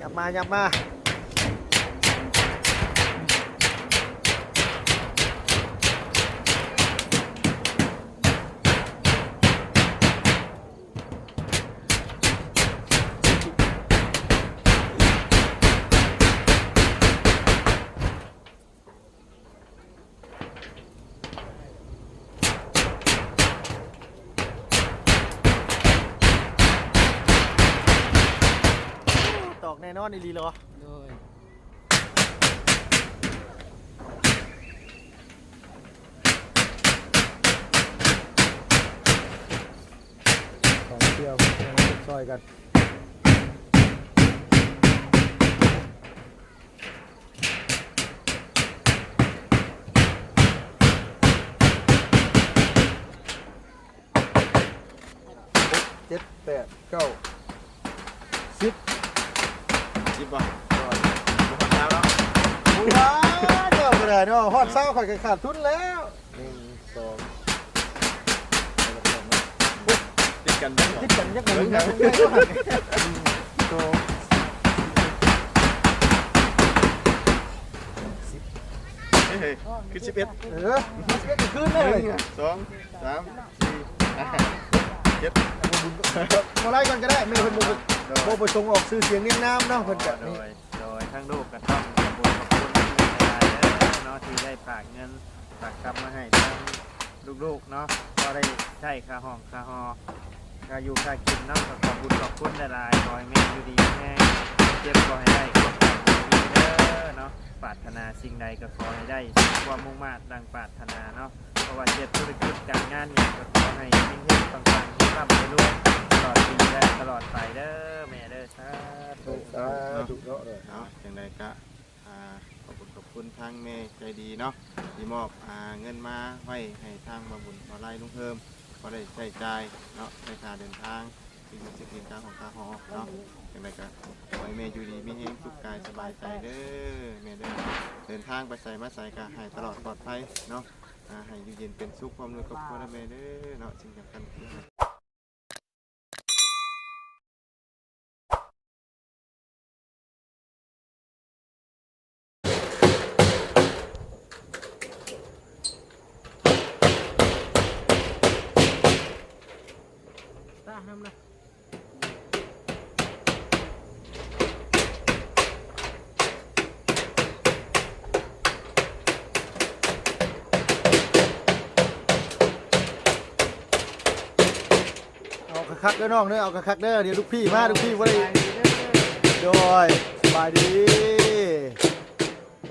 ยับมายับมาต อกแน่นอนอีหลีเหรอ โดยของเที่ยวซอยกัน เจ็ดแปดเก้าสิบ จิบบ่ก่อนบ่ทำแล้วเนาะ ว้าเจ้าก็ได้เนาะฮอดเศร้า ข่อยก็ขาดทุนแล้วหนึ่งสองติดกันบ่คิดกันยักษ์เลยนะโตเฮ้ยคือสิบเอ็ดเออเสียกันคืนเลยสองสามสี่เจ็ดมาไล่ก่อนก็ได้ไม่เพิ่นบ่บ่บ่ปรงออกซื้อเสียงเรียงน้ำเนาะเพิ่นก็โดนี่ยโดยทั้งลูกก็ต้ ที่ได้ฝากเงินฝากกลับมาให้ทั้งลูกๆเนาะก็ได้ใช้ค่าห้องค่าหอค่าอยู่ค่ากินเนาะก็ขอบคุณขอบคุณหลายๆขอให้แม่อยู่ดีแม่เจ็บขอให้ได้ขอให้ดีเด้อเนาะปรารถนาสิ่งใดก็ขอให้ได้สมความมุ่งมา่ดังปรารถนาเนาะเพราะว่าเจ็บธุรกิจการงานเนี่ยก็ขอให้ยิ่งขึ้นปังๆที่ร่ำให้รวยตลอดปีและตลอดไปเด้อแม่เด้อสาธุสาธุเนาะเนาะจังไดก็อ่าขอบ คุณทางแม่ใจดีเนาะที่มอบอ่าเงินมาไว้ให้ทางบาบุญออไลน์ลุงเพิ่มก็ได้ใช้จ่ายเนาะในการเดินทางสิ่งสิ่งสิ่งการของคาหอเนาะจังไดก็ขอให้แม่อยู่ดีมีแรงสุขกายสบายใจเด้อแม่เด้อเดินทางไปใส่มาใส่ก็ให้ตลอดปลอดภัยเนาะอ่าให้อยู่เย็นเป็นสุขความรวยกับพ่อและแม่เด้อเนาะสิ่งสำคัญคือให้ ตาน้ำนะเอา คักเด้อน้องเด้อเอาคักๆเด้อเดี๋ยวลูกพี่มาลูกพี่บ่ได้โดยสบายดี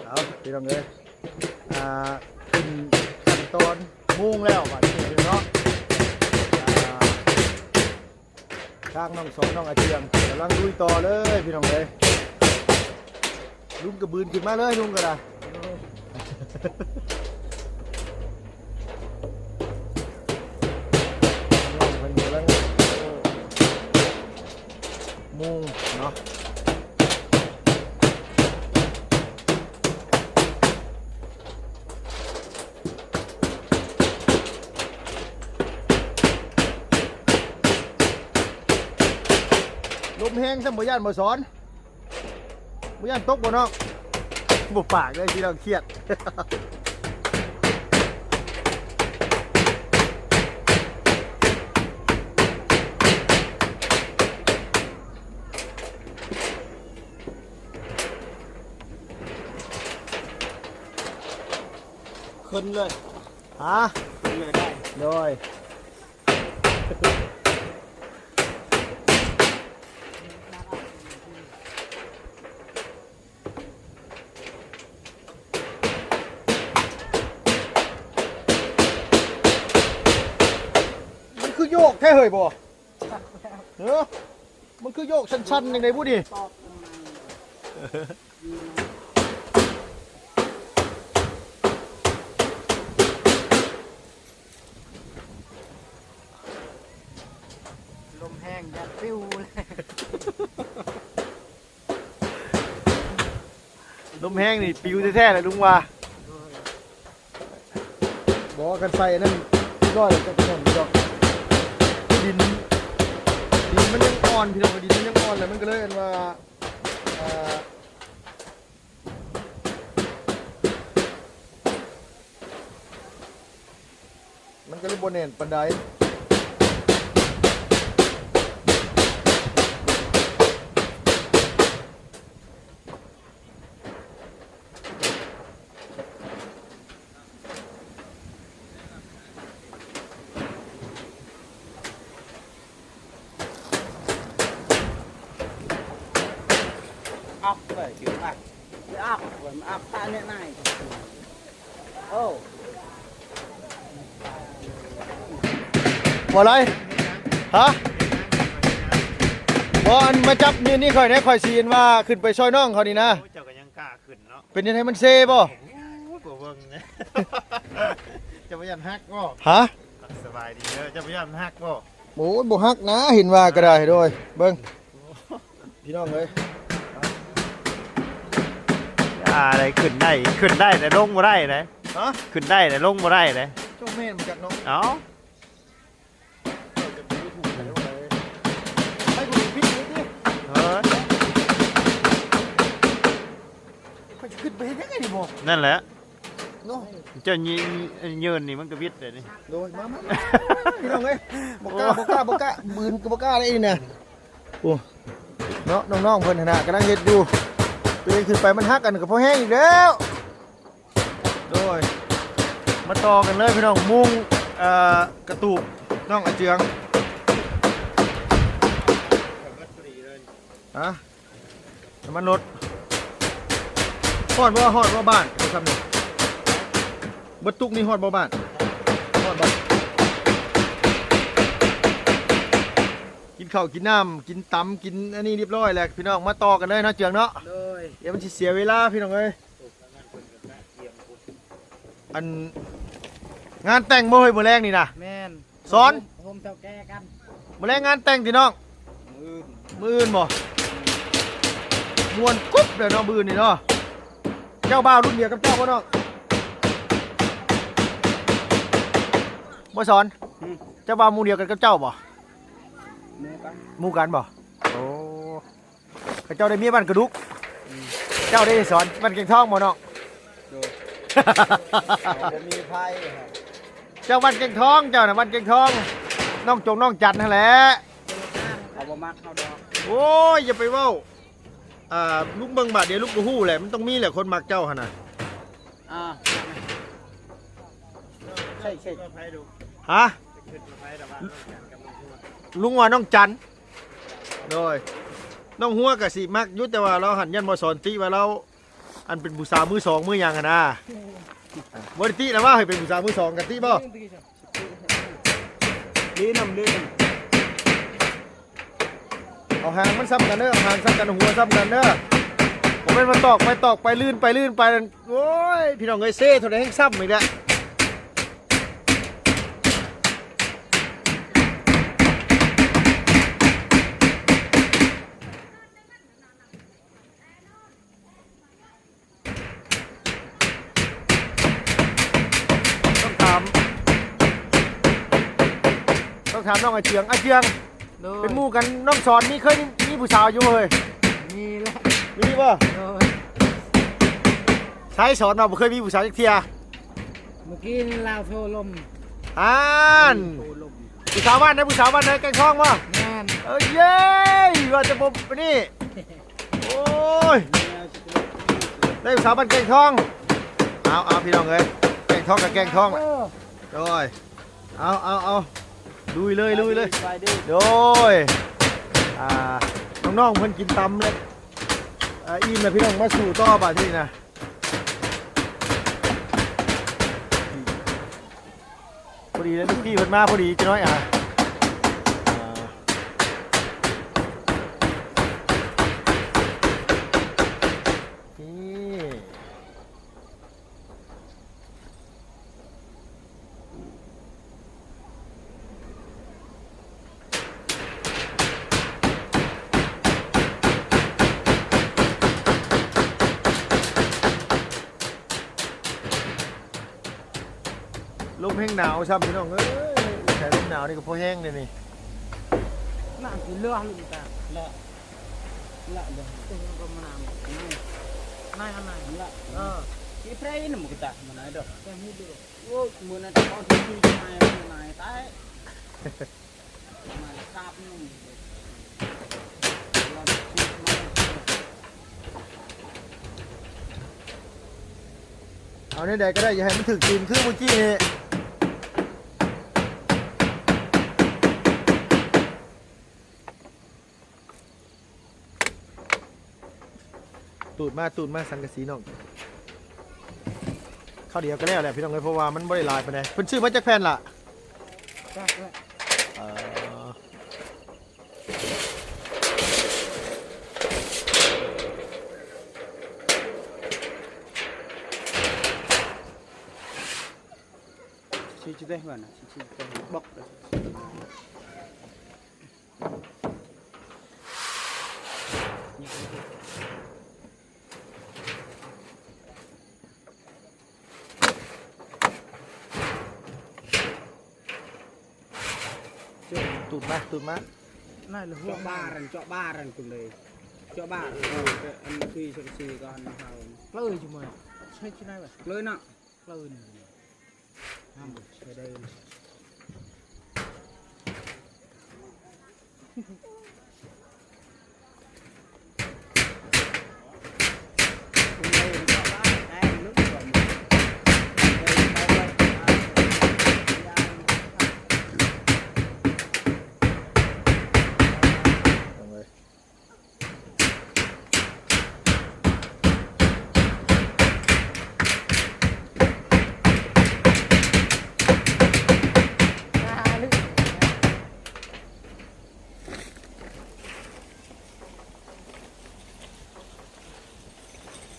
เอาพี่น้องเอ้ยอ่าขึ้นขั้นตอนมุ่งแล้วบัดนี้เนาะอ่าทางน้องสองน้องอาเจียงกำลังลุยต่อเลยพี่น้องเลยลุงกระบืนขึ้นมาเลยลุงก็ได้น้องเพิ่นกำลังมุงเนาะล มแห้งซะบ่ย่านบ่สอนบ่ย่านตกบ่น้องบ่ปากเลยที่เราเครียดขึ้นเลยฮะขึ้นเลยได้โดยมันคือโยก แท้เฮ้ยบ่เออมันคือโยกชันๆยังไงบุดิลมแห้งยัดฟิวเลยลมแห้งนี่ปิวแท้ๆเลยลุงว่าบอกกันใส่นั่นร้อยจะกระหน่ำดอก ดิน ดินมันยังอ่อนพี่น้องดินมันยังอ่อนเลยมันก็เลยเอันว่าอ่อมันก็เลยบนเน่นปันได บ่อะไรฮะบ่อันมาจับนี่นี่ข่อยได้ข่อยซีนว่าขึ้นไปช่วยน้องเขานี่นะโอ้ยเจ้าก็ยังกล้าขึ้นเนาะเป็นยังไงมันเซบ่โอ้ยกลัวเบิ่งเนี่ยเจะพยายามฮักบ่ฮะสบายดีเด้อเจะพยายามฮักบ่โอ้ยบ่ฮักนะเห็นว่าก็ได้โดยเบิ่งพี่น้องเอ้ยอ่าอะไรขึ้นได้ขึ้นได้แต่ลงบ่ได้นะฮะขึ้นได้แต่ลงบ่ได้นะเจ้าแม่นมาจากน้องเอ้า ให้กูพิษนิดดิ เฮ้ย ข่อยจะขึ้น ไปเฮ็ดยังไงนี่บ่นั่นแหละเนาะเจ้ายืนยืนนี่มันก็วิทย์เลยนี่ โดยมามาพี่น้องเอ้ยบ่กล้าบ่กล้าบ่กล้าบืนก็บ่กล้าได้นี่นะโอ้เนาะน้องๆเพิ่นหั่นน่ะกำลังเฮ็ดอยู่ตัวเองขึ้นไปมันฮักกันก็พอแห้งอีกแล้วโดยมาต่อกันเลยพี่น้องมุงเอ่อกระตูกน้องอาเจืองฮะน้ำมันรถ ฮอดบ่ฮอดบ่บ้านเอาครับนี่เบิดตุกนี่ฮอดบ่บ้านฮอดบ่กินข้าวกินน้ำกินตำกินอันนี้เรียบร้อยแล้วพี่น้องมาต่อกันเลยเนาะเจืองเนาะ rồi เดี๋ยวมันสิเสียเวลาพี่น้องเอ้ยอันงานแต่งบ่เฮ้ยมื้อแรงนี่นะ men Son. hôm theo ke căn มื้อแรงงานแต่งพี่น้อง ừ มื้ออื่นบ่มวนกุ๊บเด้อเนาะมื้อนี่เนาะ เจ้าบ่าวรุ่นเดียวกับเจ้าบ่น้องบ่สอนอืมเจ้าบ่าวหมู่เดียวกันกับเจ้าบ่ mua căn หมู่กันบ่โอ้เขาเจ้าได้เมียบ้านกระดุก เจ้าได้สอนบ้านเก่งทองบ่น้อง rồi có mi phai hả เจ้าวันเก่งทองเจ้าน่ะวันเก่งทองน้องจงน้องจันนั่นแหละ họ bỏ mắt họ đó โอ้ยอย่าไปเว้า อ่าลูกเบิ่งบาดเดียวลูกบ่ฮู้แหละมันต้องมีแหละคนมักเจ้าหั่นน่ะ à xây xây ไปดูฮะขึ้นไปแต่ว่ากับมึงพูดลุงว่าน้องจันโดยน้องหัวก็สิมักยู่แต่ว่าเราหันยันบ่สอนติว่าเราอันเป็นผู้สามือสองมือยังอะนะบ่ได้ตินะว่าให้เป็นผู้สามือสองกันติบ่ đi nằm đi เอาหางมันซ้ำกันเด้อหางซ้ำกันหัวซ้ำกันเด้อผมเป็นมาตอกไปตอกไปลื่นไปลื่นไปโอ้ยพี่น้องเอ้ยเซ่เท่าใดแห่งซ้ำอีกแล้วต้องถามต้องถามน้องอเจียงไอเจียง rồi เป็นหมู่กันน้องสอนมีเคยมีมีผู้สาวอยู่เฮ้ย mi lại มีป่ะ rồi ใช้สอนมาบ่เคยมีผู้สาวจักเทีย mà kia lao thô lùm อ่าน thô lùm ผู้สาวบ้านไหนผู้สาวบ้านไหนแกงทองวะ men เอ้ยเย้ว่าจะบ่ไปนี่โอ้ยได้ผู้สาวบ้านแกงทองเอาเอาพี่น้องเอ้ยแกงทองกับแกงทอง Ờ, โดยเอาเอาเอา ลุยเลยลุยเลย vài đi โดยอ่าน้องๆเพิ่นกินตำเลยอ่าอิ่มแล้วพี่น้องมาสู่ต่อป่ะที่นะพอดีแล้วลูกพี่เพิ่นมาพอดีจะน้อยอะ ห้งหนาวซ้ำพี่น้องเอ้ยแขนลมหนาวนี่ก็พอแห้งเลยนี่ làm thì lừa lùm ta lừa ละ dah tu yang kau mana nai nai nai la ah ki pray ni mu kita mana ada kan hidu oh mana tak kau sini nai nai tai nai kap ni เอาเนี่ยใดก็ได้อย่าให้มันถึกตีนคือเมื่อกี้นี่ ดมาตูดมาสังกะสีน้องข้าวเดียวก็แล้วแหละพี่น้องเลยเพราะว่ามันไม่ได้หลายไปไหนใดเพิ่นชื่อมาจากแผ่นล่ะ tak lah เอ่อ si teh mana si teh bok Chưa, ตูดมาตูดมา nai là hua baran cok baran kun deh cok bar an kui si si ko an hau lơi cuma sai chi nai ba lơi nak lơi ni ham sai đây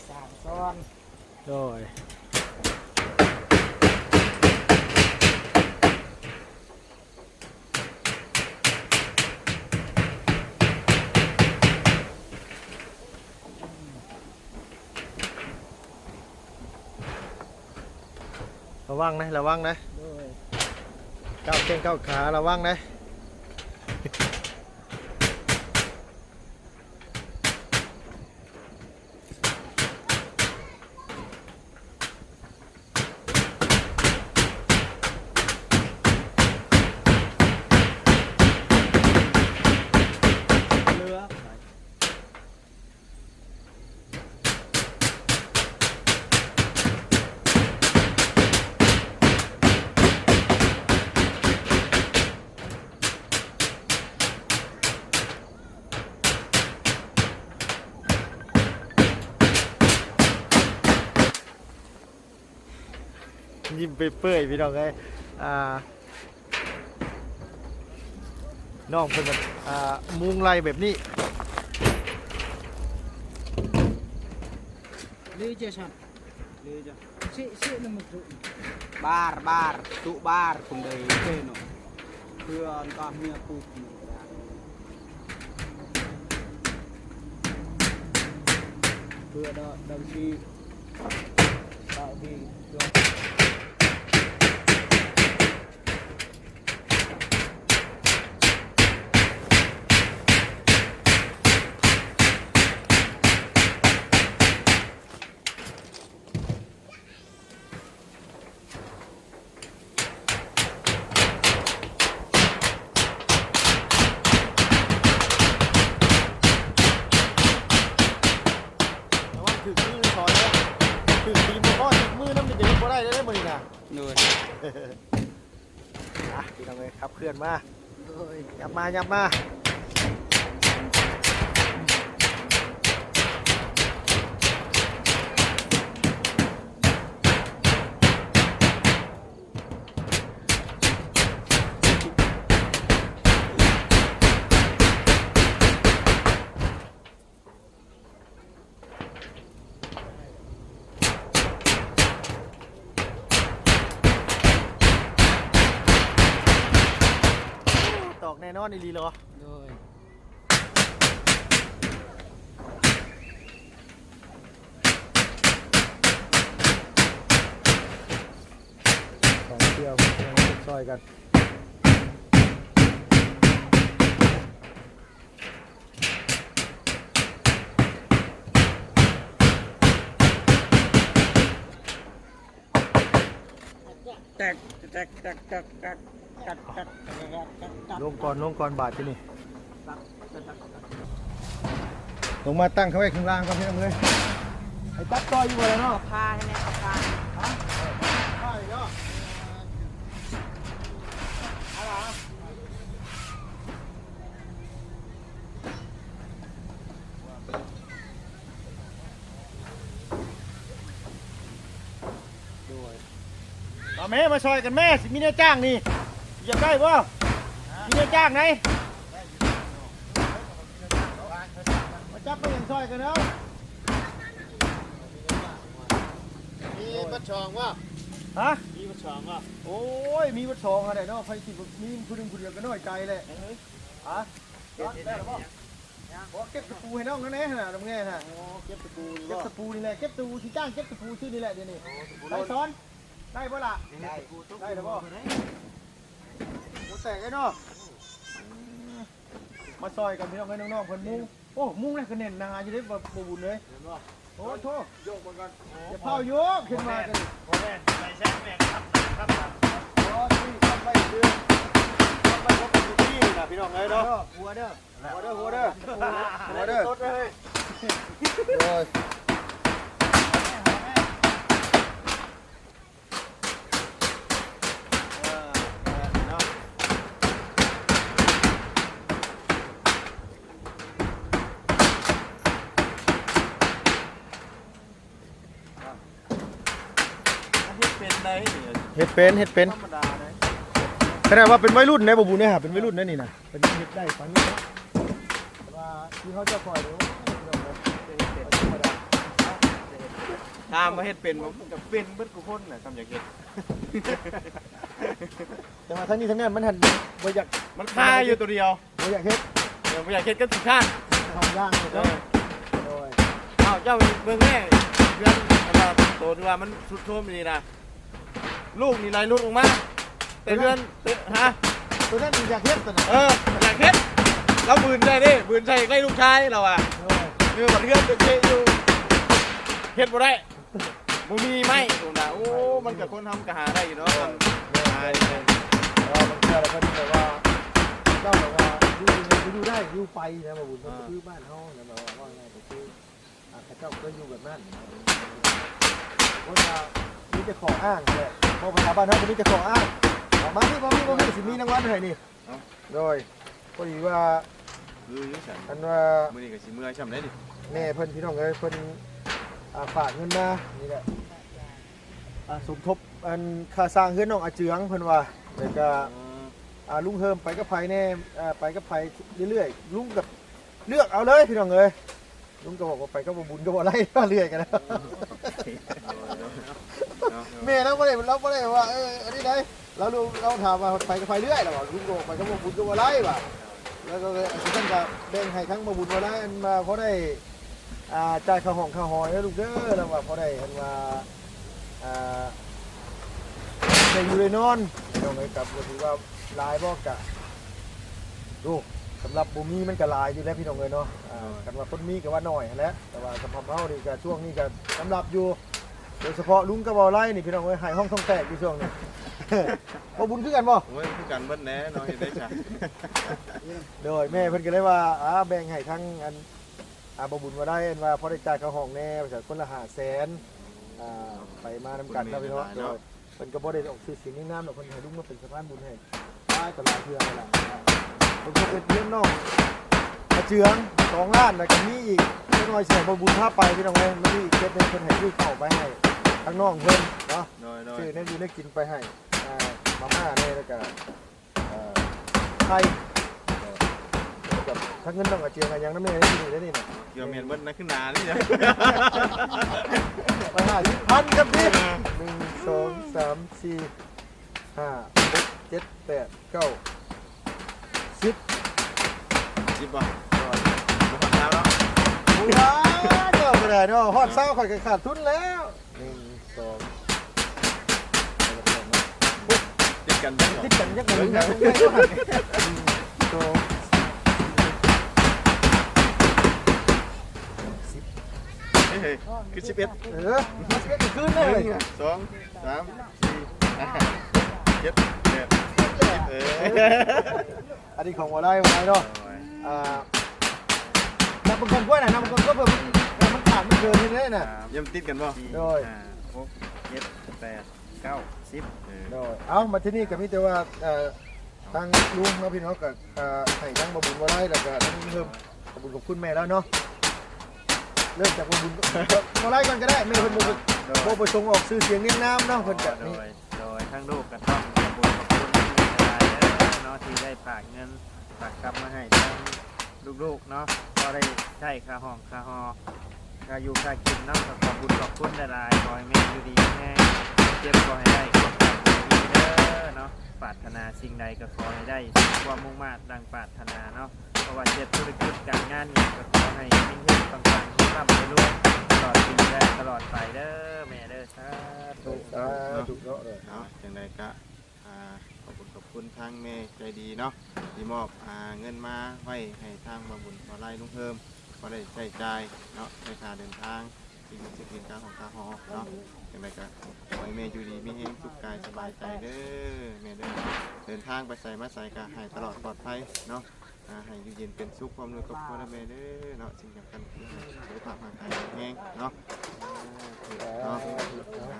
Sàng son โดยระ วังนะ ระวังนะ Rồi ก้าวเก่งก้าวขา ระวังนะ ยิ้มเปื่อยๆพี่น้องเอ้ยอ่าน้องเป็นแบบอ่ามุงไรแบบนี้ Lửa chưa sẵn Lửa chưa Sĩ sĩ nó một trụ Bar bar Tụ bar cùng đầy chơi nó Thưa anh con mía cụt Thưa đó đồng chí Tạo vì cho แต่ว่าถือมือสอนนะถือตีนพ่อถือมือน้ำมันจะเห็นบ่ได้เลยได้อมือนี่นะ Rồi อะพี่น้องเอ้ยครับเคลื่อน มา Rồi ยับมายับมา นอนอีลีเหรอ โดยสองเที่ยวซอยกันแตกแตกแตกแตกแตก กัดกัดกัดลงก่อนลงก่อนบาทที่นี่ ลงมาตั้งเขาไว้ข้างล่างก่อนพี่น้องเลยไอ้ตัดต่ออยู่บ่เลยเนาะพาให้แน่เอาพาใช่เนาะมาแม่มาซอยกันแม่สิมีเนื้อจ้างนี่ อยากได้บ่มีเนื้อจ้างไหนมาจับไปอย่างซอยกันแล้วมีบัดชองว่าฮะ มีบัดชองว่าโอ้ย มีวัดสองอะไรเนาะไฟสิบมีผู้หนึงผู้เดียวก็น้อยใจแหละฮะได้หรือเปล่าบอกเก็บตะปูให้น้องนั่นแน่ฮะตรงนี้ฮะเก็บตะปูเก็บตะปูนี่แหละ เก็บตะปูที่จ้างเก็บตะปูชื่อนี่แหละเดี๋ยวนี้ได้ซ้อน ได้ปะล่ะ ได้ได้หรือเปล่า โอ้แตกไอ้เนาะมาซอยกันพี่น้องไอ้น้องๆเพิ่นมุงโอ้มุงเลยคะแนนนาอยู่ได้บ่บ่บุญเลยโอ้โทษโยกมาก่อนอย่าเผาโยกขึ้นมากันโอ้แม่ใส่แซ่บแม่ครับครับอ๋อนี่ทำไปเดือนทำไปพบกันอยู่ที่นะพี่น้องเอ้ยเนาะหัวเด้อหัวเด้อหัวเด้อหัวเด้อสดเลยโอ้ยเนาะ อันนี้เป็นไร เนี่ยเฮ็ดเป็นเฮ็ดเป็นธรรมดาเลยขนาดว่าเป็นวัยรุ่นนะบ่บุญเนี่ยฮะเป็นวัยรุ่นนะนี่นะเป็นเฮ็ดได้ปานนี้นะแต่ว่าที่เขาจะคอยเดี๋ยวพี่น้องครับเอาธรรมดาตามมาเฮ็ดเป็นมันก็เป็นเบิดกูคนน่ะทำอย่างเฮ็ดแต่ว่าทั้งนี้ทั้งนั้นมันหันบ่อยากมันคาอยู่ตัวเดียวบ่อยากเฮ็ดเดี๋ยวบ่อยากเฮ็ดก็สิข้านทำย่างเลยเอเนาะอโอ้ย เอ้าเจ้าเบิ่งแม่เดือนอันว่าโตที่ว่ามันสุดโทรมนี่นะ ลูกนี่ไหลลุดออกมาแต่เดือนเอ้อฮะตัวนั้นอยากเฮ็ดตัวนั้นเอออยากเฮ็ดเราบืนใจดิบืนใจใกล้ลูกชายเราอะโอ้ยเนื้อบัดเทือนเป็นเชยอยู่เฮ็ดบ่ได้บ่มีไม้ตรงน่ะโอ้มันก็คนทำก็หาได้อยู่เนาะทำหาได้เลยเออมันเชื่อแล้วก็แบบว่าเจ้าแบบว่าอยู่อยู่อยู่ได้อยู่ไปนะบ่บุญมันก็คือบ้านเฮานะแบบว่าว่าไงก็คืออะเขาเจ้าก็อยู่แบบนั้นคนว่ามีแต่ขออ้างแหละ พอภาษาบ้านเฮาก็มีแต่ขออ้างออกมาที่บ่มีบ่มีสิมีรางวัลให้นี่โดยพอดีว่าคืออยู่ฉันอันว่ามื้อนี้ก็สิเมื่อยช่ำได้ดิแม่เพิ่นพี่น้องเอ้ยเพิ่นอ่าฝากเงินมานี่แหละอ่าสมทบอันค่าสร้างเฮือนน้องอาเจืองเพิ่นว่าแล้วก็ อ่าลุงเฮิมไปกับไผแน่อ่าไปกับไผเรื่อยๆลุงกับเลือกเอาเลยพี่น้องเอ้ยลุงก็บอกว่าไปก็บ่บุญก็บ่ไล่ก็เรื่อยกันแล้ว แม่เราบ่ได้เราบ่ได้ว่าเอออันนี้ได้เราลุงเราถามว่าไปกับไผเรื่อยแล้วว่าลุงก็บอกไปก็บ่บุญก็บ่ไล่ว่ะแล้วก็เลยอันนี้ท่านก็แบ่งให้ทั้งบ่บุญบ่ไล่อันมาเพราะได้อ่าจ่ายค่าห้องค่าหอยแล้วลูกเด้อแล้วว่าเพราะได้อันว่าอ่าได้อยู่ได้นอนพี่น้องเอ้ยกับบ่ถือว่าหลายบ่กะดูสำหรับบุมีมันก็หลายอยู่แล้วพี่น้องเลยเนาะอ่ากันว่าคนมีก็ว่าน้อยหั้นแหล้วแต่ว่าสำหรับเฮานี่ก็ช่วงนี้ก็สำหรับอยู่ โดยเฉพาะลุงกระบอกไล่นี่พี่น้องเอ้ยหายห้องท้องแตกอยู่ช่วงนี้บ่บุญคือกันบ่โอ้ยคือกันเบิดแน่เนาะเฮ็ดได้จ้ะโดยแม่เพิ่นก็เลยว่าอ่าแบ่งให้ทั้งอันอ่าบ่บุญว่าได้อันว่าพอได้จ่ายค่าห้องแน่ว่าจะคนละ500,000อ่าไปมานํกันนะพี่น้องโดยเพิ่นก็บ่ได้ออกชื่อเสียงนิ่งน้ำหรอกเพิ่นให้ลุงมาเป็นสะพานบุญให้ได้ตลอดเทื่อนั่นล่ะอ่าเพิ่นก็เป็นเพื่อนน้อง กระเจืองสองล้านแล้วก็มีอีกเล็กน้อยเสียงบบุญภาพไปพี่น้องเอ้ยมันมีอีกเจ็ดเป็นคนให้ชื่อเข้าไปให้ทั้งน้องเพิ่นเนาะโดยโดยชื่อเนี่ยอยู่ได้กินไปให้อ่ามาม่าเนี่ยแล้วก็เอ่อไทยเอ่อแล้วกับทั้งเงินน้องกระเจืองกันยังน้ำเนยได้กินอยู่ได้นี่นะเกี่ยวแม่นเบิดนะขึ้นหนานี่จ้ะไปห้าสิบพันครับพี่หนึ่งสองสามสี่ห้าหกเจ็ดแปดเก้าสิบสิบบ่บ่ โอ้ยเดี๋ยวก็ได้เนาะฮอดเศร้าข่อยก็ขาดทุนแล้วหนึ่งสองติดกันจังติดกันยักษ์หนึ่งนะไม่ว่าหนึ่งสองเฮ้ยคือ11เอ็ดเอมาเสียกันคืนเลย1 2 3 4 5จ็ดแปดสิบเอออันนี้ของวอลไล่วอลไลเนาะอ่า บางคนกล้วยน่ะนับางคนก็เพิ่มมันขาดมันเกินนี่เลยน่ะ ยังติดกันบ่โดย ห้าหกเจ็ดแปดเก้าสิบเออ โดยเอามาที่นี่ก็มีแต่ว่าเอ่อทางลุงเนาะพี่น้องกับเอ่อให้ทั้งบะบุญวอลไล่แล้วก็ทั้งเพิ่มขอบคุณขอบคุณแม่แล้วเนาะเริ่มจากบบุญวอลไล่ก่อนก็ได้แม่เพิ่นบ่โดโบยประสงค์ออกซื้อเสียงเรียงน้ำเนาะเพิ่นจะโดนี่ย โดยทั้งลูกก็ต้องขอบคุณขอบคุณที่หลายๆเด้อเนาะที่ได้ฝากเงินฝากกลับมาให้ทั้ง ลูกๆเนาะก็ได้ใช้ค่าห้องค่าหอค่าอยู่ค่ากินเนาะก็ขอบคุณขอบคุณหลายๆขอให้แม่อยู่ดีแม่เจ็บขอให้ได้ขอบคุณดีเด้อเนาะปรารถนาสิ่งใดก็ขอให้ได้ความมุ่งมั่นดังปรารถนาเนาะเพราะว่าเจ็บธุรกิจการงานเนี่ยก็ขอให้มีเงินต่างๆที่ร่ำให้รวยตลอดปีและตลอดไปเด้อแม่เด้อสาธุสาธุเนาะเออเนาะจังไดก็อ่าขอบ คุณขอบคุณทางแม่ใจดีเนาะที่มอบอ่าเงินมาไว้ให้ทางบำบุญขอไล่ลุงเพิ่มก็ได้ใช้จ่ายเนาะในค่าเดินทางสิ่งที่กินการของค่าหอเนาะจังไดก็ขอให้แม่อยู่ดีมีแฮงสุขกายสบายใจเด้อแม่เด้อเดินทางไปใส่มาใส่ก็ให้ตลอดปลอดภัยเนาะอ่าให้อยู่เย็นเป็นสุขความรวยกับพ่อและแม่เด้อเนาะสิ่งสำคัญคือให้สุขภาพร่างกายแข็งแรงเนาะเนาะ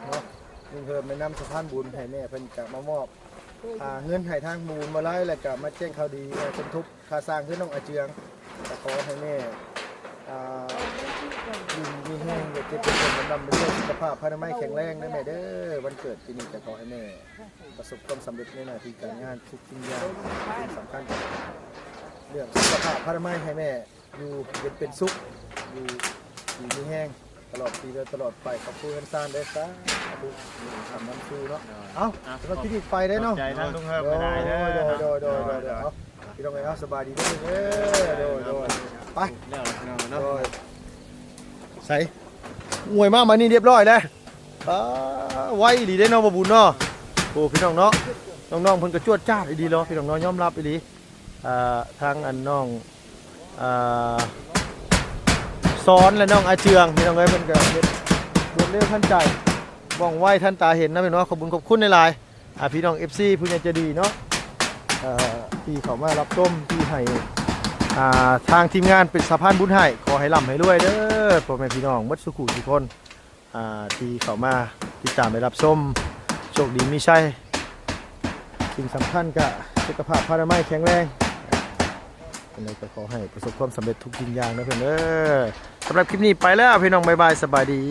เนาะลุงเพิ่มแนะนำสะพานบุญให้แม่เพิ่นจะมามอบ อ่าเงินให้ทางมูลมาไล่แล้วก็มาแจ้งข่าวดีว่าสมทบค่าสร้างขึ้นน้องอาเจืองก็ขอให้แม่ยินมีแห้งอย่าเจ็บเป็นคนดำเป็นเรื่องสุขภาพภายในไม่แข็งแรงนะแม่เด้อวันเกิดปีนี้จะขอให้แม่ประสบความสำเร็จในหน้าที่การงานทุกสิ่งอย่างสำคัญเรื่องสุขภาพภายในไม่ให้แม่อยู่เย็นเป็นสุขอยู่มีแห้ง ตลอดปีและตลอดไปขอบคุณกันซานได้ซะขอบคุณทำน้ำชูเนาะเอ้าสำหรับที่นี่ไปได้เนาะขอบใจท่านลุงเฮิมโดไม่ยได้โดเด้อยโดยโดยโดยโดยเอาพี่น้องไงครับสบายดีเด้อเด้อโดยโดยไปแล้วเนาะโดเนาะยใส่มวยมากมานี่เรียบร้อยแล้วอ่าไว้ดีได้เนาะบ่บุญเนาะโอ้พี่น้องเนาะน้องๆเพิ่นก็จวดจ้าดดีเนาะพี่น้องเนาะยอมรับอีหลีอ่าทางอันน้องอ่า สอนและน้องอาเจืองพี่น้องเอ้ยเพิ่นก็เฮ็ดรวดเร็วทันใจว่องไวทันตาเห็นนะพี่น้องขอบคุณขอบคุณหลายๆอ่าพี่น้อง FC ผู้ใหญ่ใจะดีเนาะเอ่อที่เขามารับชมที่ให้อ่าทางทีมงานเป็นสะพานบุญให้ขอให้ร่ำให้รวยเด้อพ่อแม่พี่น้องเบัดสุขุทุกคนอ่าที่เข้ามาติดตามไปรับชมโชคดีมีชัยสิ่งสำคัญก็สุขภาพพานามัยแข็งแรง ยังไงก็ขอให้ประสบความสำเร็จทุกสิ่งอย่างนะเพื่อนเออสำหรับคลิปนี้ไปแล้วพี่น้องบ๊ายบายสบายดี